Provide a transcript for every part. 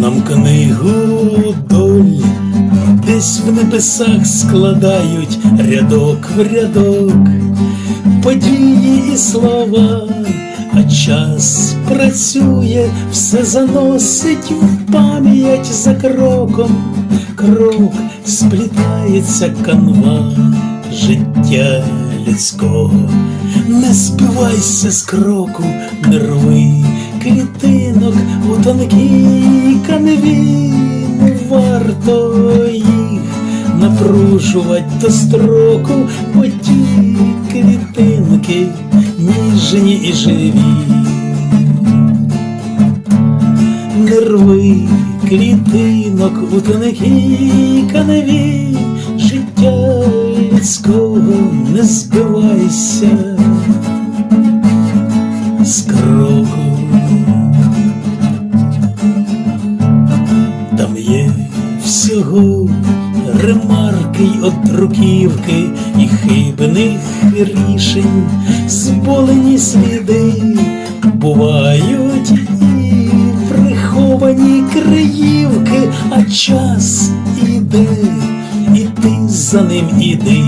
Нам книгу долі десь в небесах складають рядок в рядок, події і слова, а час працює, все заносить в пам'ять за кроком, крок сплітається канва життя людського. Не збивайся з кроку, не рви клітинок у тонкій канві, не варто їх напружувати до строку, бо ті клітинки ніжні і живі. Не рви клітинок у тонкій життя людського не збивайся. З кроку. Там є всього ремарки й отруківки і хибних рішень, зболені сліди бувають і приховані криївки, а час іде, за ним іди.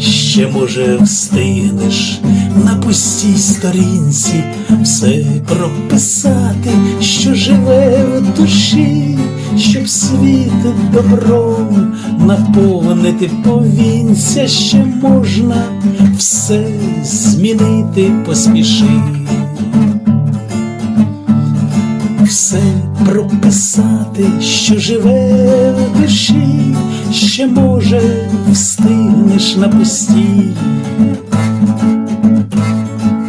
Ще, може, встигнеш на пустій сторінці все прописати, що живе в душі, щоб світ добром наповнити повінця, ще можна все змінити, поспіши. Все прописати, що живе в душі, ще може встигнеш на пустій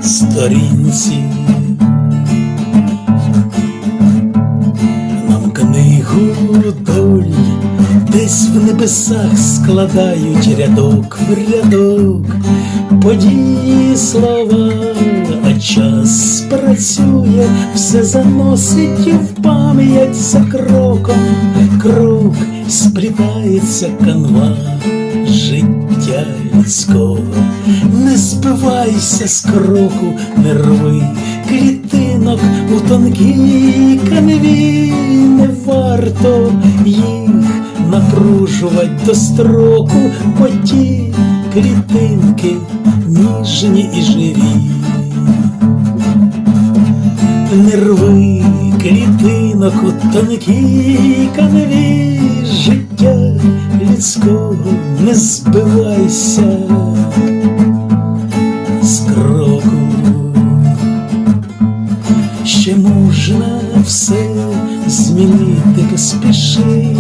сторінці. Нам книгу долі десь в небесах складають рядок в рядок, події слова, а час працює, все заносить в пам'ять за кроком, крок сплітається канва життя людського. Не збивайся з кроку, не рви клітинок у тонкій канві, не варто їх напружувати до строку, бо ті клітинки ніжні і живі. Не рви клітинок у тонкій канві, життя людського не збивайся з кроку. Змінити, поспіши,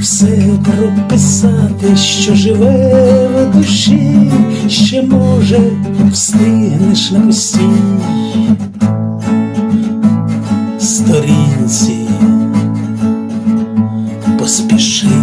все прописати, що живе в душі, ще може встигнеш на пустій сторінці, поспіши.